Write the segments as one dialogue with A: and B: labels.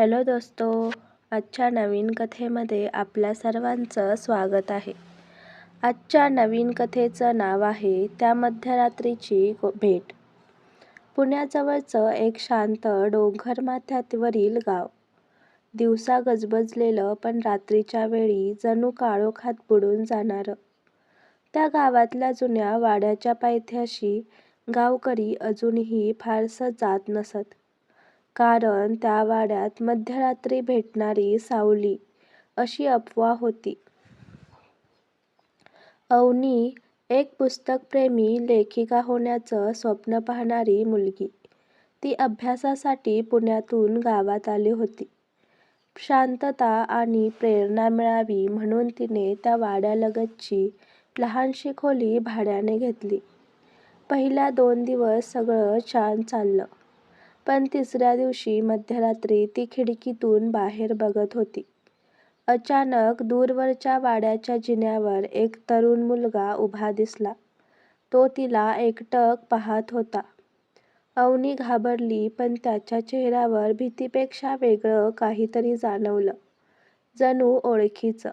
A: Hello दोस्तो आजच्या नवीन कथेमध्ये आपल्या सर्वांचं स्वागत आहे. आजच्या नवीन कथेचं नाव आहे त्या मध्यरात्रीची भेट. पुण्याजवळचं एक शांत डोंगरमाथ्यावरील गाव. दिवसा गजबजलेलं पण रात्रीच्या वेळी जणू काळोखात बुडून जाणारं. त्या गावातल्या जुन्या वाड्याच्या पायथ्याशी गावकरी अजूनही फारसं जात नसत. कारण त्या वाड्यात मध्यरात्री भेटणारी सावली अशी अफवा होती. अवनी एक पुस्तकप्रेमी लेखिका होण्याचं स्वप्न पाहणारी मुलगी. ती अभ्यासासाठी पुण्यातून गावात आली होती. शांतता आणि प्रेरणा मिळावी म्हणून तिने त्या वाड्यालगतची लहानशी खोली भाड्याने घेतली. पहिल्या दोन दिवस सगळं छान चाललं. पण तिसऱ्या दिवशी मध्यरात्री ती खिडकीतून बाहेर बघत होती. अचानक दूरवरच्या वाड्याच्या जिन्यावर एक तरुण मुलगा उभा दिसला. तो तिला एकटक पाहत होता. अवनी घाबरली पण त्याच्या चेहऱ्यावर भीतीपेक्षा वेगळं काहीतरी जाणवलं. जणू ओळखीचं.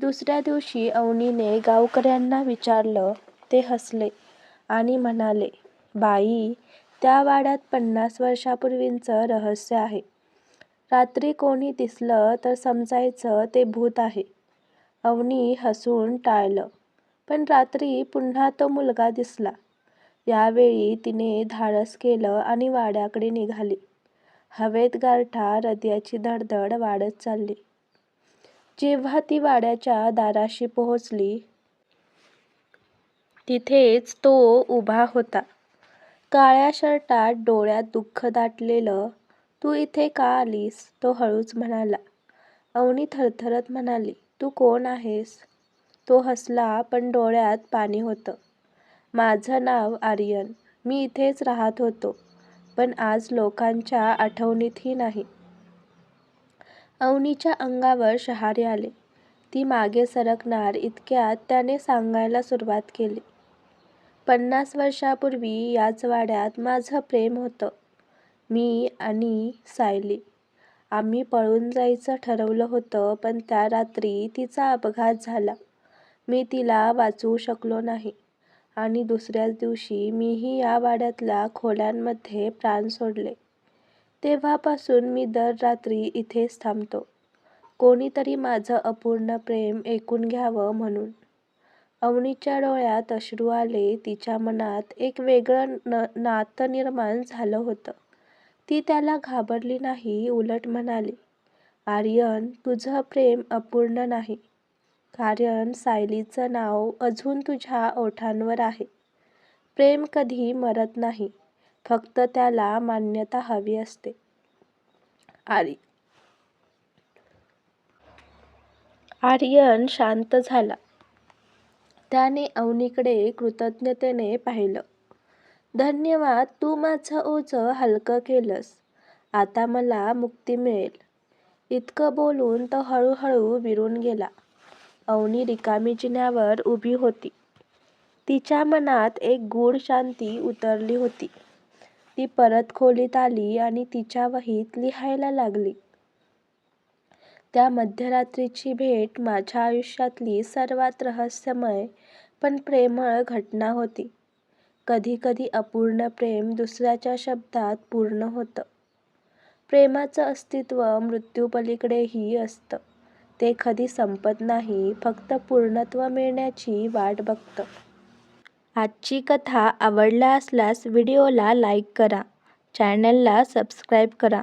A: दुसऱ्या दिवशी अवनीने गावकऱ्यांना विचारलं. ते हसले आणि म्हणाले, बाई, त्या वाड्यात पन्नास वर्षापूर्वींचं रहस्य आहे. रात्री कोणी दिसलं तर समजायचं ते भूत आहे. अवनी हसून टाळलं. पण रात्री पुन्हा तो मुलगा दिसला. यावेळी तिने धाडस केलं आणि वाड्याकडे निघाली. हवेत गारठा, हृदयाची धडधड वाढत चालली. जेव्हा ती वाड्याच्या दाराशी पोहोचली. तिथेच तो उभा होता. काळ्या शर्टात, डोळ्यात दुःख दाटलेलं. तू इथे का आलीस? तो हळूच म्हणाला. अवनी थरथरत म्हणाली, तू कोण आहेस? तो हसला पण डोळ्यात पाणी होतं. माझं नाव आर्यन. मी इथेच राहत होतो. पण आज लोकांच्या आठवणीतही नाही. अवनीच्या अंगावर शहारे आले. ती मागे सरकणार इतक्यात त्याने सांगायला सुरुवात केली. पन्नास वर्षापूर्वी याच वाड्यात माझं प्रेम होतं. मी आणि सायली. आम्ही पळून जायचं ठरवलं होतं पण त्या रात्री तिचा अपघात झाला. मी तिला वाचवू शकलो नाही. आणि दुसऱ्याच दिवशी मीही या वाड्यातल्या खोल्यांमध्ये प्राण सोडले. तेव्हापासून मी दर रात्री इथेच थांबतो. कोणीतरी माझं अपूर्ण प्रेम ऐकून घ्यावं म्हणून. अवनीच्या डोळ्यात अश्रू आले. तिच्या मनात एक वेगळं न नातं निर्माण झालं होतं. ती त्याला घाबरली नाही. उलट म्हणाली, आर्यन, तुझं प्रेम अपूर्ण नाही. कारण सायलीचं नाव अजून तुझ्या ओठांवर आहे. प्रेम कधी मरत नाही. फक्त त्याला मान्यता हवी असते. आर्य आर्यन शांत झाला. त्याने अवनीकडे कृतज्ञतेने पाहिलं. धन्यवाद. तू माझं ओझं हलकं केलंस. आता मला मुक्ती मिळेल. इतकं बोलून तो हळूहळू विरून गेला. अवनी रिकामी जिन्यावर उभी होती. तिच्या मनात एक गूढ शांती उतरली होती. ती परत खोलीत आली आणि तिच्या वहीत लिहायला लागली. त्या मध्यरात्रीची भेट माझ्या आयुष्यातली सर्वात रहस्यमय पण प्रेमळ घटना होती. कधीकधी अपूर्ण प्रेम दुसऱ्याच्या शब्दात पूर्ण होतं. प्रेमाचं अस्तित्व मृत्यूपलीकडेही असतं. ते कधी संपत नाही. फक्त पूर्णत्व मिळण्याची वाट बघतं. आजची कथा आवडला असल्यास व्हिडिओला लाईक करा, चॅनलला सबस्क्राईब करा